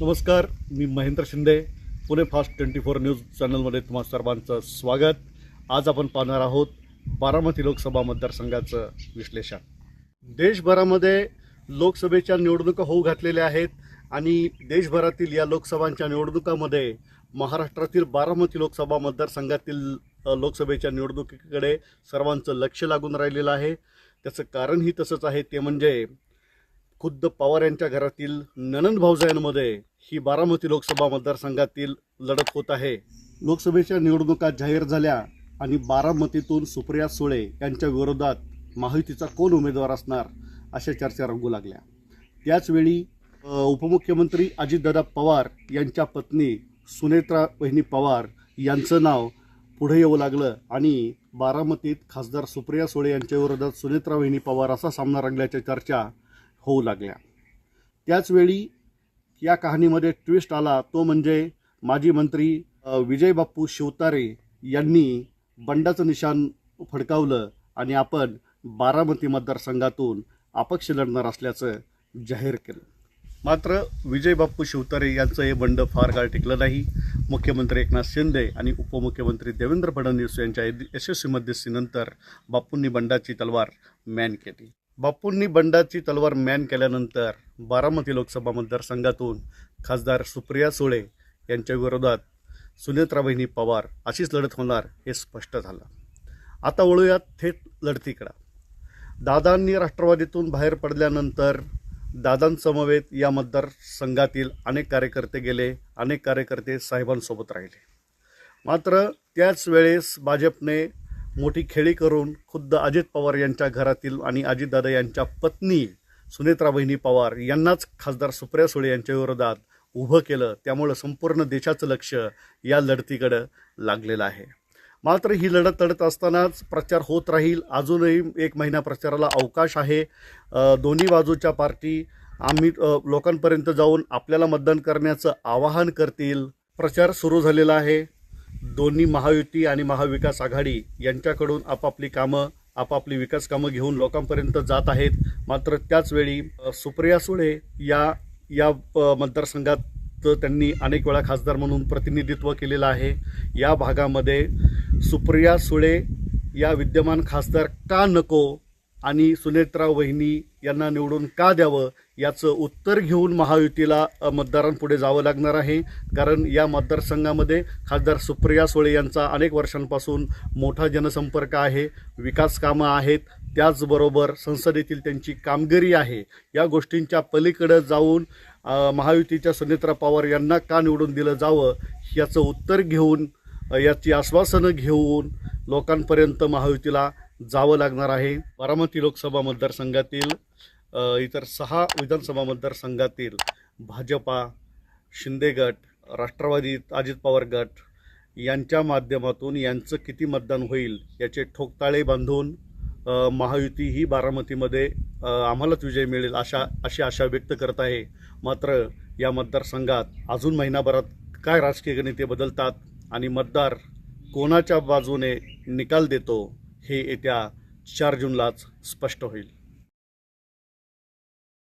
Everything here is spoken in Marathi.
नमस्कार मी Mahendra Shinde Pune fast twenty four news चॅनलमध्ये तुम्हा सर्वांचं स्वागत. आज आपण पाहणार आहोत बारामती लोकसभा मतदारसंघाचं विश्लेषण. देशभरामध्ये लोकसभेच्या निवडणुका होऊ घातलेल्या आहेत आणि देशभरातील या लोकसभांच्या निवडणुकामध्ये महाराष्ट्रातील बारामती लोकसभा मतदारसंघातील लोकसभेच्या निवडणुकीकडे सर्वांचं लक्ष लागून राहिलेलं आहे. त्याचं कारणही तसंच आहे ते म्हणजे खुद्द पवार यांच्या घरातील ननंद भाऊजायांमध्ये ही बारामती लोकसभा मतदारसंघातील लढत होत आहे. लोकसभेच्या निवडणुका जाहीर झाल्या आणि बारामतीतून सुप्रिया सुळे यांच्या विरोधात महायुतीचा कोण उमेदवार असणार अशा चर्चा रंगू लागल्या. त्याचवेळी उपमुख्यमंत्री अजितदादा पवार यांच्या पत्नी सुनेत्रा वहिनी पवार यांचं नाव पुढे येऊ लागलं आणि बारामतीत खासदार सुप्रिया सुळे यांच्या विरोधात सुनेत्रा वहिनी पवार असा सामना रंगल्याच्या चर्चा होऊ लागल्या. त्याचवेळी या कहाणीमध्ये ट्विस्ट आला तो म्हणजे माजी मंत्री विजय बाप्पू शिवतारे यांनी बंडाचं निशाण फडकावलं आणि आपण बारामती मतदारसंघातून अपक्ष लढणार असल्याचं जाहीर केलं. मात्र विजय बाप्पू शिवतारे यांचं हे बंड फार काळ टिकलं नाही. मुख्यमंत्री एकनाथ शिंदे आणि उपमुख्यमंत्री देवेंद्र फडणवीस यांच्या यशस्वी मध्यस्थीनंतर बापूंनी बंडाची तलवार मॅन केली. बापूंनी बंडाची तलवार मॅन केल्यानंतर बारामती लोकसभा मतदारसंघातून खासदार सुप्रिया सुळे यांच्या विरोधात सुनेत्रा पवार अशीच लढत होणार हे स्पष्ट झालं. आता वळूयात थेट लढतीकडं. दादांनी राष्ट्रवादीतून बाहेर पडल्यानंतर दादांसमवेत या मतदारसंघातील अनेक कार्यकर्ते गेले अनेक कार्यकर्ते साहेबांसोबत राहिले. मात्र त्याच वेळेस भाजपने मोठी खेळी करून खुद्द अजित पवार यांच्या घरातील आणि अजितदादा यांच्या पत्नी सुनेत्रा बहिणी पवार यांनाच खासदार सुप्रिया सुळे यांच्या विरोधात उभं केलं. त्यामुळं संपूर्ण देशाचं लक्ष या लढतीकडं लागलेलं आहे. मात्र ही लढत लढत असतानाच प्रचार होत राहील. अजूनही एक महिना प्रचाराला अवकाश आहे. दोन्ही बाजूच्या पार्टी आम्ही लोकांपर्यंत जाऊन आपल्याला मतदान करण्याचं आवाहन करतील. प्रचार सुरू झालेला आहे. दोन्ही महायुती आणि महाविकास आघाडी यांच्याकडून आपापली कामं आपापली विकास कामं घेऊन लोकांपर्यंत जात आहेत. मात्र त्याचवेळी सुप्रिया सुळे या या मतदारसंघात त्यांनी अनेक वेळा खासदार म्हणून प्रतिनिधित्व केलेलं आहे. या भागामध्ये सुप्रिया सुळे या विद्यमान खासदार का नको आणि सुनेत्रा वहिनी यांना निवडून का द्यावं याचं उत्तर घेऊन महायुतीला मतदारांपुढे जावं लागणार आहे. कारण या मतदारसंघामध्ये खासदार सुप्रिया सुळे यांचा अनेक वर्षांपासून मोठा जनसंपर्क आहे विकास कामं आहेत. त्याचबरोबर संसदेतील त्यांची कामगिरी आहे. या गोष्टींच्या पलीकडं जाऊन महायुतीच्या सुनेत्रा पवार यांना का निवडून दिलं जावं याचं उत्तर घेऊन याची आश्वासनं घेऊन लोकांपर्यंत महायुतीला जावं लागणार आहे. बारामती लोकसभा मतदारसंघातील इतर सहा विधानसभा मतदारसंघातील भाजपा शिंदे गट राष्ट्रवादी अजित पवार गट यांच्या माध्यमातून यांचं किती मतदान होईल याचे ठोकताळे बांधून महायुती ही बारामतीमध्ये आम्हालाच विजय मिळेल अशा अशी आशा व्यक्त करत आहे. मात्र या मतदारसंघात अजून महिनाभरात काय राजकीय गणिते बदलतात आणि मतदार कोणाच्या बाजूने निकाल देतो हे येत्या चार जूनलाच स्पष्ट होईल.